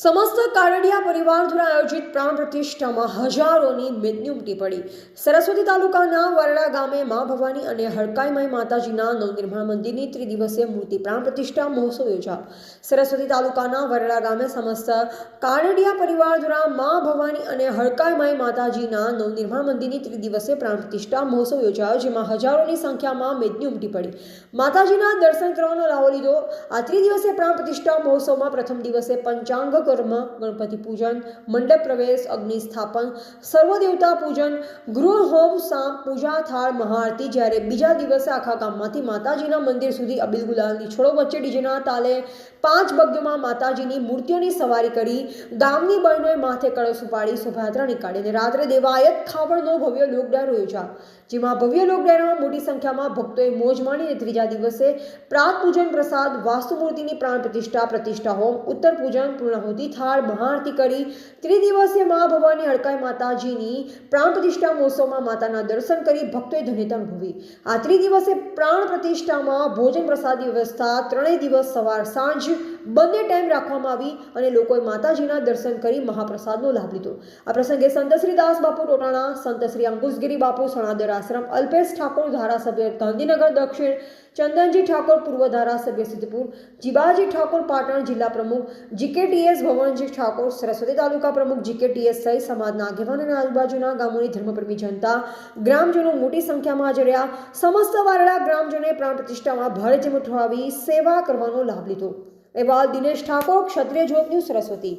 સમસ્ત કારડિયા પરિવાર દ્વારા આયોજિત પ્રાણ પ્રતિષ્ઠામાં હજારોની મેદની ઉમટી પડી. સરસ્વતી તાલુકાના વરડા ગામે મા ભવાની અને હડકાઈમાઈ માતાજીના નવનિર્માણ મંદિરની ત્રિદિવસીય મૂર્તિ પ્રાણ પ્રતિષ્ઠા મહોત્સવ યોજાયો. સરસ્વતી તાલુકાના વરડા ગામે સમસ્ત કારડિયા પરિવાર દ્વારા મા ભવાની અને હડકાઈમાઈ માતાજીના નવનિર્માણ મંદિરની ત્રિદિવસીય પ્રાણ પ્રતિષ્ઠા મહોત્સવ યોજાયો, જેમાં હજારોની સંખ્યામાં મેદની ઉમટી પડી. માતાજીના દર્શન કરવાનો લાવો લીધો. આ ત્રિદિવસીય પ્રાણ પ્રતિષ્ઠા મહોત્સવમાં પ્રથમ દિવસે પંચાંગ કર્મ ગણપતિ પૂજન મંડપ પ્રવેશ અગ્નિ સ્થાપન સર્વદેવતા પૂજન, ગૃહ, હોમ સામ પૂજા, થાળ, મહાઆરતી જ્યારે બીજા દિવસે આખા ગામમાંથી માતાજીના મંદિર સુધી અબિલ ગુલાલની છોડો વચ્ચે ડીજેના તાલે પાંચ બગ્યોમાં માતાજીની મૂર્તિઓની સવારી કરી, ગામની બહેનોએ માથે કળશ ઉપાડી, શોભાયાત્રા નીકાળી અને રાત્રે દેવાયત ખાવડનો ભવ્ય લોકડાયરો યોજા જેમાં ભવ્ય લોકડાયરામાં મોટી સંખ્યામાં ભક્તોએ મોજ માણીને ત્રીજા દિવસે પ્રાત પૂજન પ્રસાદ, વાસ્તુમૂર્તિની પ્રાણ પ્રતિષ્ઠા પ્રતિષ્ઠા હોમ, ઉત્તર પૂજન પૂર્ણાહુતિ થાળ મહાઆરતી કરી ત્રિદિવસીય મહાભવાની હડકાઈ માતાજીની પ્રાણ પ્રતિષ્ઠા મહોત્સવમાં માતાના દર્શન કરી ભક્તોએ ધન્યતા અનુભવી. આ ત્રિદિવસે પ્રાણ પ્રતિષ્ઠામાં ભોજન પ્રસાદની વ્યવસ્થા ત્રણેય દિવસ સવાર સાંજ બંને ટાઈમ રાખવામાં આવી અને લોકોએ માતાજીના દર્શન કરી મહાપ્રસાદનો લાભ લીધો. આ પ્રસંગે સંતશ્રી દાસ બાપુ ટોટાણા સંતશ્રી અંકુશગીરી બાપુ, સણાદર આશ્રમ, અલ્પેશ ઠાકોર ધારાસભ્ય, ગાંધીનગર દક્ષિણ, ચંદનજી ઠાકોર પૂર્વ ધારાસભ્ય સિદ્ધપુર જીબાજી ઠાકોર પાટણ જિલ્લા પ્રમુખ, જીકેટીએસ ભવનજી ઠાકોર સરસ્વતી તાલુકા પ્રમુખ, જીકેટીએસ સહિત સમાજના આગેવાન અને આજુબાજુના ગામોની ધર્મપ્રેમી જનતા, ગ્રામજનો મોટી સંખ્યામાં હાજર રહ્યા. સમસ્ત વારડા ગ્રામજનોએ પ્રાણ પ્રતિષ્ઠામાં ભારે જેમ આવી સેવા કરવાનો લાભ લીધો. અહેવાલ દિનેશ ઠાકોર ક્ષત્રિય જોત ન્યૂઝ સરસ્વતી.